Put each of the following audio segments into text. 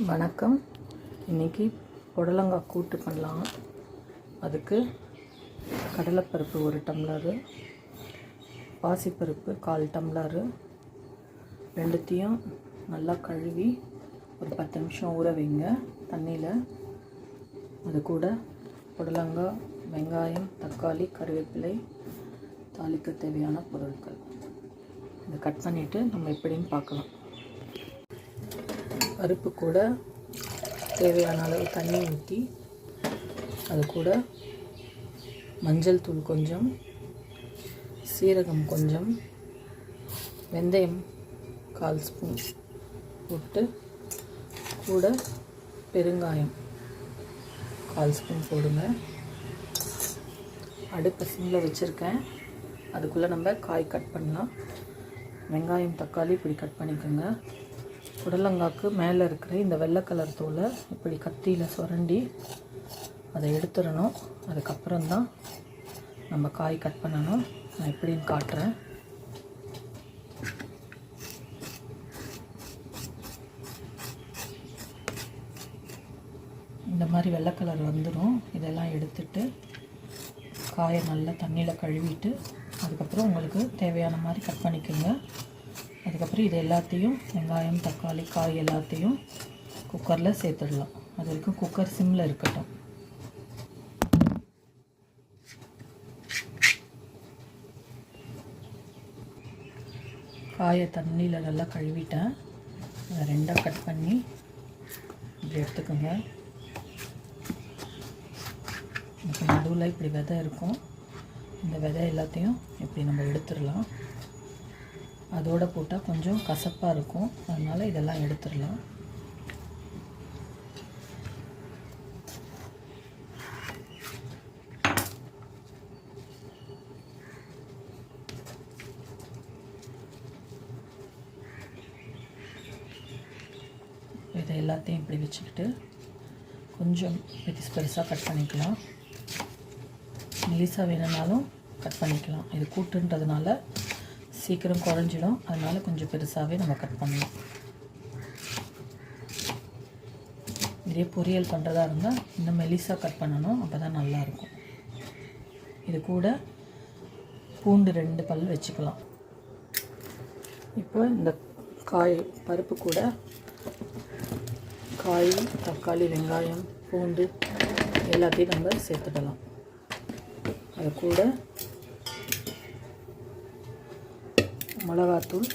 வணக்கம். இன்றைக்கி புடலங்காய் கூட்டு பண்ணலாம். அதுக்கு கடலைப்பருப்பு ஒரு டம்ளரு பாசிப்பருப்பு கால் டம்ளரு ரெண்டுத்தையும் நல்லா கழுவி ஒரு பத்து நிமிஷம் ஊற வைங்க. தண்ணியில் அது கூட புடலங்காய் வெங்காயம் தக்காளி கருவேப்பிலை தாளிக்க தேவையான பொருட்கள். இதை கட் பண்ணிவிட்டு நம்ம எப்படின்னு பார்க்கலாம். பருப்பு கூட தேவையான அளவு தண்ணி ஊற்றி அது கூட மஞ்சள் தூள் கொஞ்சம் சீரகம் கொஞ்சம் வெந்தயம் கால் ஸ்பூன் போட்டு கூட பெருங்காயம் கால் ஸ்பூன் போடுங்க. அடுப்பை சிம்மில் வச்சுருக்கேன். அதுக்குள்ளே நம்ம காய் கட் பண்ணலாம். வெங்காயம் தக்காளி இப்படி கட் பண்ணிக்கோங்க. புடலங்காக்கு மேலே இருக்கிற இந்த வெள்ளை கலர் தூளை இப்படி கத்தியில் சுரண்டி அதை எடுத்துடணும். அதுக்கப்புறம் தான் நம்ம காய் கட் பண்ணணும். நான் எப்படின்னு காட்டுறேன். இந்த மாதிரி வெள்ளை கலர் வந்துடும் இதெல்லாம் எடுத்துட்டு காயை நல்லா தண்ணியில் கழுவிட்டு அதுக்கப்புறம் உங்களுக்கு தேவையான மாதிரி கட் பண்ணிக்கோங்க. அதுக்கப்புறம் இது எல்லாத்தையும் வெங்காயம் தக்காளி காய் எல்லாத்தையும் குக்கரில் சேர்த்துடலாம். அது வரைக்கும் குக்கர் சிம்மில் இருக்கட்டும். காயை தண்ணியில் நல்லா கழுவிட்டேன். அதை ரெண்டாக கட் பண்ணி இப்படி எடுத்துக்கோங்க. இப்போ நடுவில் இப்படி விதை இருக்கும். இந்த விதை எல்லாத்தையும் இப்படி நம்ம எடுத்துடலாம். அதோட போட்டால் கொஞ்சம் கசப்பாக இருக்கும். அதனால் இதெல்லாம் எடுத்துடலாம். இதை எல்லாத்தையும் இப்படி வச்சுக்கிட்டு கொஞ்சம் பெருசு பெருசாக கட் பண்ணிக்கலாம். மெலிசாக வேணும்னாலும் கட் பண்ணிக்கலாம். இது கூட்டுன்றதுனால சீக்கிரம் குறைஞ்சிடும். அதனால் கொஞ்சம் பெருசாகவே நம்ம கட் பண்ணலாம். இதே பொரியல் பண்ணுறதா இருந்தால் இன்னும் மெலிசாக கட் பண்ணணும். அப்போ தான் நல்லாயிருக்கும் இது கூட பூண்டு ரெண்டு பல் வச்சுக்கலாம். இப்போ இந்த காய் பருப்பு கூட காய் தக்காளி வெங்காயம் பூண்டு எல்லாத்தையும் நம்ம சேர்த்துடலாம். அது கூட மிளகாத்தூள்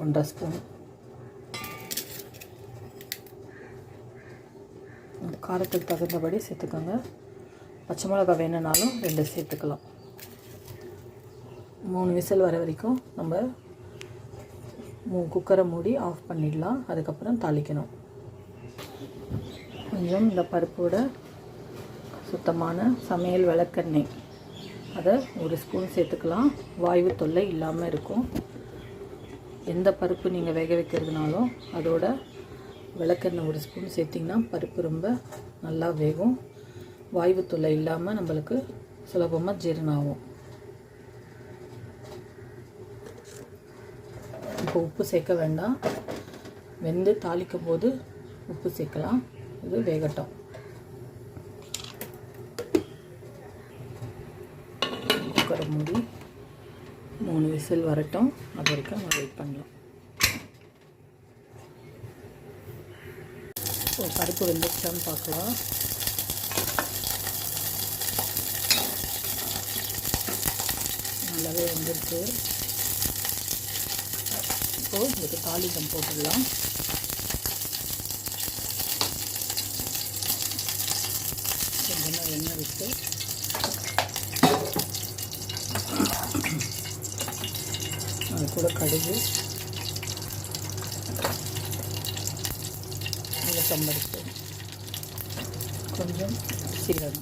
ஒன்றரை ஸ்பூன். காரத்துக்கு தகுந்தபடி சேர்த்துக்கோங்க. பச்சை மிளகா வேணும்னாலும் ரெண்டு சேர்த்துக்கலாம். மூணு விசில் வர வரைக்கும் நம்ம மூ குக்கரை மூடி ஆஃப் பண்ணிடலாம். அதுக்கப்புறம் தாளிக்கணும். கொஞ்சம் இந்த பருப்போட சுத்தமான சமையல் விளக்கெண்ணெய். அதை ஒரு ஸ்பூன் சேர்த்துக்கலாம். வாய்வு தொல்லை இல்லாமல் இருக்கும். எந்த பருப்பு நீங்கள் வேக வைக்கிறதுனாலும் அதோட விளக்கெண்ணெய் ஒரு ஸ்பூன் சேர்த்திங்கன்னா பருப்பு ரொம்ப நல்லா வேகும். வாய்வு தொல்லை இல்லாமல் நம்மளுக்கு சுலபமாக ஜீரணம் ஆகும் இப்போ உப்பு சேர்க்க வேண்டாம். வெந்து தாளிக்கும் போது உப்பு சேர்க்கலாம். இது வேகட்டும். குக்கரை மூடி. மூணு விசில் வரட்டும். அது வரைக்கும் நம்ம வெயிட் பண்ணலாம். இப்போ பருப்பு வெந்துச்சான்னு பார்க்கலாம். நல்லாவே வந்துருக்கு. இப்போது இதுக்கு தாளிதம் போட்டுடலாம். கொஞ்சமாக எண்ணெய் விட்டு அது கூட கடுகு. நல்ல சம்பருப்பு கொஞ்சம் சீரகம்.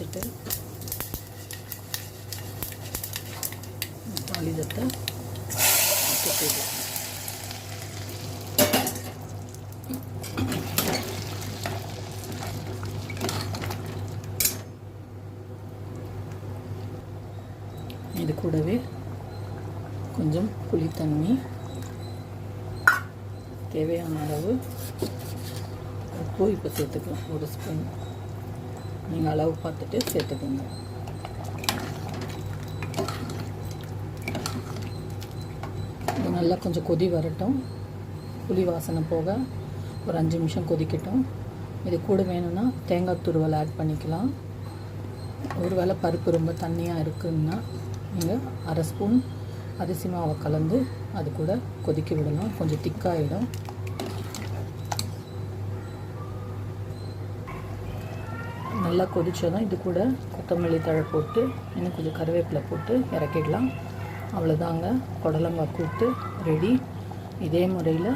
வச்சுட்டு தாளிதத்தை இது கூடவே கொஞ்சம் புளி தண்ணி தேவையான அளவு உப்பு இப்போ சேர்த்துக்கலாம். ஒரு ஸ்பூன். நீங்கள் அளவு பார்த்துட்டு சேர்த்துக்கோங்க. இது நல்லா கொஞ்சம் கொதி வரட்டும். புளி வாசனை போக ஒரு அஞ்சு நிமிஷம் கொதிக்கட்டும். இது கூட வேணும்னா தேங்காய் துருவல் ஆட் பண்ணிக்கலாம். ஒரு வேளை பருப்பு ரொம்ப தண்ணியாக இருக்குன்னா நீங்கள் அரை ஸ்பூன் அரிசி மாவை கலந்து அது கூட கொதிக்க விடலாம். கொஞ்சம் திக்காகிடும் நல்லா கொதித்ததும் இது கூட கொத்தமல்லி தழை போட்டு இன்னும் கொஞ்சம் கருவேப்பிலை போட்டு இறக்கிடலாம். அவ்வளோதாங்க புடலங்காய் கூட்டு ரெடி இதே முறையில்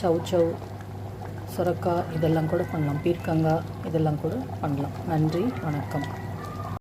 சவு சவ் சுரக்காய் இதெல்லாம் கூட பண்ணலாம். பீர்க்கங்காய் இதெல்லாம் கூட பண்ணலாம். நன்றி வணக்கம்.